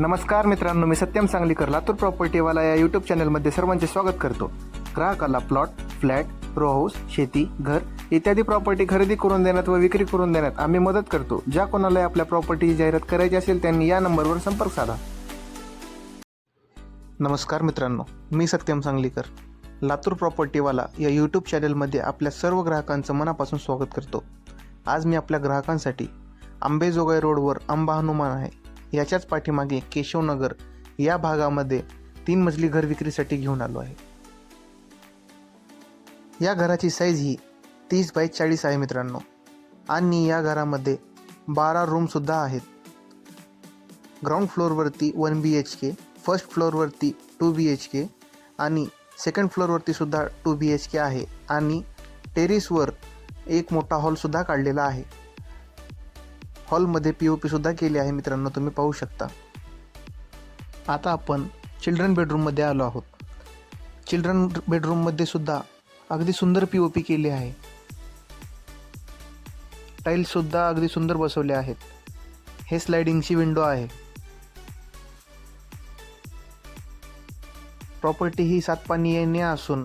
नमस्कार मित्रांनो मी सत्यम सांगलीकर लातूर प्रॉपर्टीवाला या यूट्यूब चॅनलमध्ये सर्वांचे स्वागत करतो. ग्राहकाला प्लॉट फ्लॅट रो हाऊस शेती घर इत्यादी प्रॉपर्टी खरेदी करून देण्यात व विक्री करून देण्यात आम्ही मदत करतो. ज्या कोणालाही आपल्या प्रॉपर्टीची जाहिरात करायची असेल त्यांनी या नंबरवर संपर्क साधा. नमस्कार मित्रांनो मी सत्यम सांगलीकर लातूर प्रॉपर्टीवाला या यूट्यूब चॅनलमध्ये आपल्या सर्व ग्राहकांचं मनापासून स्वागत करतो. आज मी आपल्या ग्राहकांसाठी आंबेजोगाई रोडवर आंबा हनुमान आहे. याच्याच पाठीमागे केशवनगर या भागामध्ये तीन मजली घर विक्रीसाठी घेऊन आलो आहे. या घराची साईज ही तीस बाय चाळीस आहे मित्रांनो. आणि या घरामध्ये बारा रूमसुद्धा आहेत. ग्राउंड फ्लोअरवरती वन बी एच के फर्स्ट फ्लोअरवरती टू बी एच के आणि सेकंड फ्लोअरवरतीसुद्धा टू बी एच के आहे. आणि टेरिसवर एक मोठा हॉलसुद्धा काढलेला आहे. हॉलमध्ये पी ओ पीसुद्धा केली आहे मित्रांनो तुम्ही पाहू शकता. आता आपण चिल्ड्रन बेडरूममध्ये आलो आहोत. चिल्ड्रन बेडरूममध्ये सुद्धा अगदी सुंदर पी ओ पी केली आहे. टाईल्ससुद्धा अगदी सुंदर बसवले आहेत. हे स्लायडिंगची विंडो आहे. प्रॉपर्टी ही सात पाणी येणे असून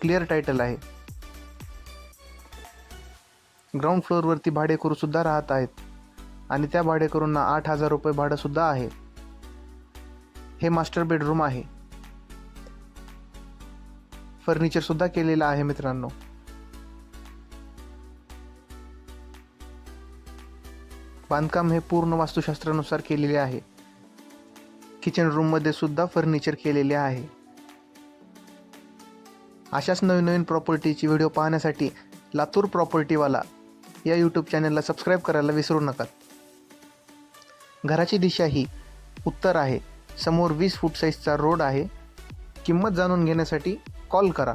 क्लिअर टायटल आहे. ग्राउंड फ्लोअरवरती भाडेकरूसुद्धा राहत आहेत. आणि त्या भाडेकरूंना आठ हजार रुपये भाडंसुद्धा आहे. हे मास्टर बेडरूम आहे. फर्निचरसुद्धा केलेलं आहे मित्रांनो. बांधकाम हे पूर्ण वास्तुशास्त्रानुसार केलेले आहे. किचन रूममध्ये सुद्धा फर्निचर केलेले आहे. अशाच नवीन नवीन प्रॉपर्टीची व्हिडिओ पाहण्यासाठी लातूर प्रॉपर्टीवाला या यूट्यूब चॅनलला सबस्क्राईब करायला विसरू नका. घराची दिशा ही उत्तर आहे. समोर वीस फूट साईजचा रोड आहे. किंमत जाणून घेण्यासाठी कॉल करा.